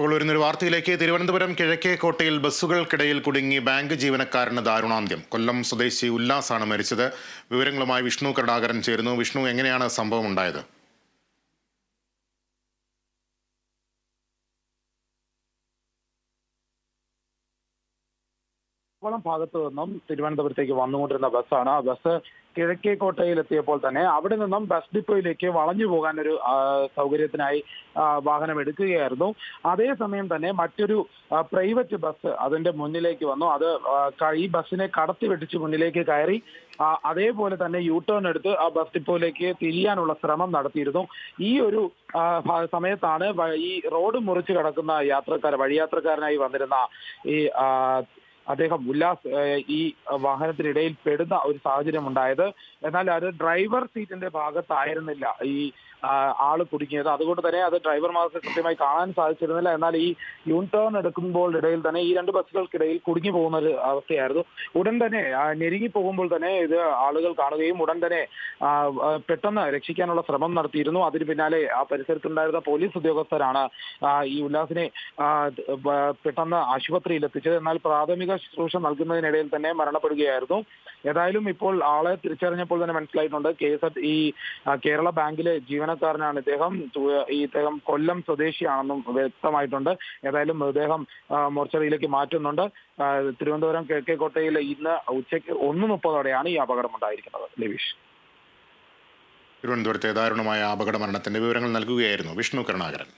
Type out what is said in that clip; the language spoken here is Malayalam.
ഇപ്പോൾ വരുന്നൊരു വാർത്തയിലേക്ക് തിരുവനന്തപുരം കിഴക്കേക്കോട്ടയിൽ ബസ്സുകൾക്കിടയിൽ കുടുങ്ങി ബാങ്ക് ജീവനക്കാരന് ദാരുണാന്ത്യം. കൊല്ലം സ്വദേശി ഉല്ലാസാണ് മരിച്ചത്. വിവരങ്ങളുമായി വിഷ്ണു കരുണാകരൻ ചേരുന്നു. വിഷ്ണു എങ്ങനെയാണ് സംഭവം ഉണ്ടായത്? കോളം ഭാഗത്തു നിന്നും തിരുവനന്തപുരത്തേക്ക് വന്നുകൊണ്ടിരുന്ന ബസ്സാണ്. ആ ബസ് കിഴക്കേക്കോട്ടയിൽ എത്തിയപ്പോൾ തന്നെ അവിടെ നിന്നും ബസ് ഡിപ്പോയിലേക്ക് വളഞ്ഞു പോകാൻ ഒരു സൗകര്യത്തിനായി വാഹനം എടുക്കുകയായിരുന്നു. അതേസമയം തന്നെ മറ്റൊരു പ്രൈവറ്റ് ബസ് അതിന്റെ മുന്നിലേക്ക് വന്നു. അത് ഈ ബസ്സിനെ കടത്തി വെട്ടിച്ച് മുന്നിലേക്ക് കയറി അതേപോലെ തന്നെ യു ടേൺ എടുത്ത് ആ ബസ് ഡിപ്പോയിലേക്ക് തിരിയാനുള്ള ശ്രമം നടത്തിയിരുന്നു. ഈ ഒരു സമയത്താണ് ഈ റോഡ് മുറിച്ച് കിടക്കുന്ന യാത്രക്കാർ വഴിയാത്രക്കാരനായി വന്നിരുന്ന ഈ അദ്ദേഹം ഉല്ലാസ് ഈ വാഹനത്തിനിടയിൽ പെടുന്ന ഒരു സാഹചര്യം ഉണ്ടായത്. എന്നാൽ അത് ഡ്രൈവർ സീറ്റിന്റെ ഭാഗത്തായിരുന്നില്ല. ഈ ആൾ കുടുങ്ങിയത്. അതുകൊണ്ട് തന്നെ അത് ഡ്രൈവർമാർക്ക് കൃത്യമായി കാണാൻ സാധിച്ചിരുന്നില്ല. എന്നാൽ ഈ യൂൺ ടേൺ എടുക്കുമ്പോൾ ഇടയിൽ തന്നെ ഈ രണ്ട് ബസ്സുകൾക്കിടയിൽ കുടുങ്ങി പോകുന്ന ഒരു അവസ്ഥയായിരുന്നു. ഉടൻ തന്നെ ഞെരുങ്ങി പോകുമ്പോൾ തന്നെ ഇത് ആളുകൾ കാണുകയും ഉടൻ തന്നെ പെട്ടെന്ന് രക്ഷിക്കാനുള്ള ശ്രമം നടത്തിയിരുന്നു. അതിന് പിന്നാലെ ആ പരിസരത്തുണ്ടായിരുന്ന പോലീസ് ഉദ്യോഗസ്ഥരാണ് ഈ ഉല്ലാസിനെ പെട്ടെന്ന് ആശുപത്രിയിൽ എത്തിച്ചത് എന്നാൽ പ്രാഥമിക ശുശ്രൂഷ നൽകുന്നതിനിടയിൽ തന്നെ മരണപ്പെടുകയായിരുന്നു. ഏതായാലും ഇപ്പോൾ ആളെ തിരിച്ചറിഞ്ഞപ്പോൾ തന്നെ മനസ്സിലായിട്ടുണ്ട്. കെ എസ് ഈ കേരള ബാങ്കിലെ ജീവനക്കാരനാണ് ഇദ്ദേഹം. ഈ ഇദ്ദേഹം കൊല്ലം സ്വദേശിയാണെന്നും വ്യക്തമായിട്ടുണ്ട്. ഏതായാലും മൃതദേഹം മോർച്ചറിയിലേക്ക് മാറ്റുന്നുണ്ട്. തിരുവനന്തപുരം കിഴക്കേക്കോട്ടയിൽ ഇന്ന് ഉച്ചയ്ക്ക് ഒന്ന് മുപ്പതോടെയാണ് ഈ അപകടം ഉണ്ടായിരിക്കുന്നത് ലവീഷ്. തിരുവനന്തപുരത്തെ ദാരുണമായ അപകട മരണത്തിന്റെ വിവരങ്ങൾ നൽകുകയായിരുന്നു വിഷ്ണു കരുണാകരൻ.